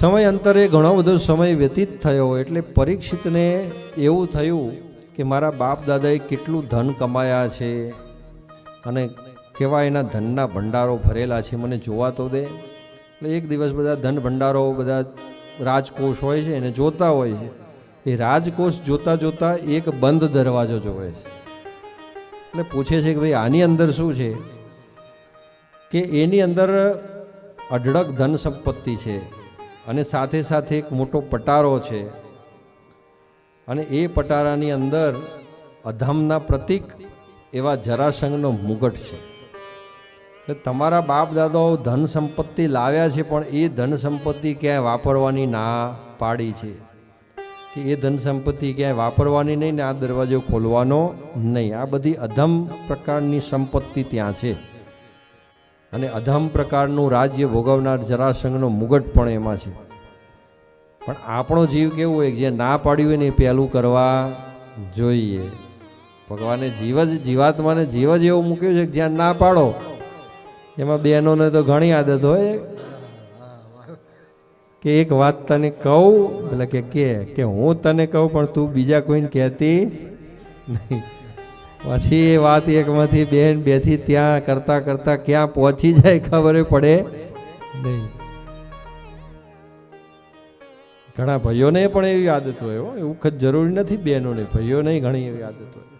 સમય અંતરે ઘણો બધો સમય વ્યતીત થયો એટલે પરીક્ષિતને એવું થયું કે મારા બાપ દાદાએ કેટલું ધન કમાયા છે અને કેવા એના ધનના ભંડારો ભરેલા છે મને જોવા તો દે. એટલે એક દિવસ બધા ધન ભંડારો, બધા રાજકોષ હોય છે એને જોતા હોય છે. એ રાજકોષ જોતા જોતા એક બંધ દરવાજો જોવે છે. એટલે પૂછે છે કે ભાઈ, આની અંદર શું છે? કે એની અંદર અઢળક ધન સંપત્તિ છે. અને સાથે સાથે એક મોટો પટારો છે. અને એ પટારાની અંદર અધમના પ્રતિક એવા જરાસંઘનો મુગટ છે. તમારા બાપ દાદાઓ ધન સંપત્તિ લાવ્યા છે, પણ એ ધન સંપત્તિ ક્યાંય વાપરવાની ના પાડી છે. કે એ ધન સંપત્તિ ક્યાંય વાપરવાની નહીં ને આ દરવાજો ખોલવાનો નહીં. આ બધી અધમ પ્રકારની સંપત્તિ ત્યાં છે. અને અધમ પ્રકારનું રાજ્ય ભોગવનાર જરાસંઘનો મુગટ પણ એમાં છે. પણ આપણો જીવ કેવું હોય? જે ના પાડ્યું હોય ને એ પહેલું કરવા જોઈએ. ભગવાને જીવ જ, જીવાત્માને જીવ જ એવું મૂક્યું છે કે જ્યાં ના પાડો. એમાં બહેનોને તો ઘણી આદત હોય. કે એક વાત તને કહું, એટલે કે કે હું તને કહું, પણ તું બીજા કોઈને કહેતી નહીં. પછી એ વાત એકમાંથી બેન બેથી ત્યાં કરતા કરતા ક્યાં પહોંચી જાય ખબર પડે નહીં. ઘણા ભાઈઓને પણ એવી આદત હોય એવું જરૂરી નથી બહેનોને ભાઈઓને ઘણી એવી આદત હોય.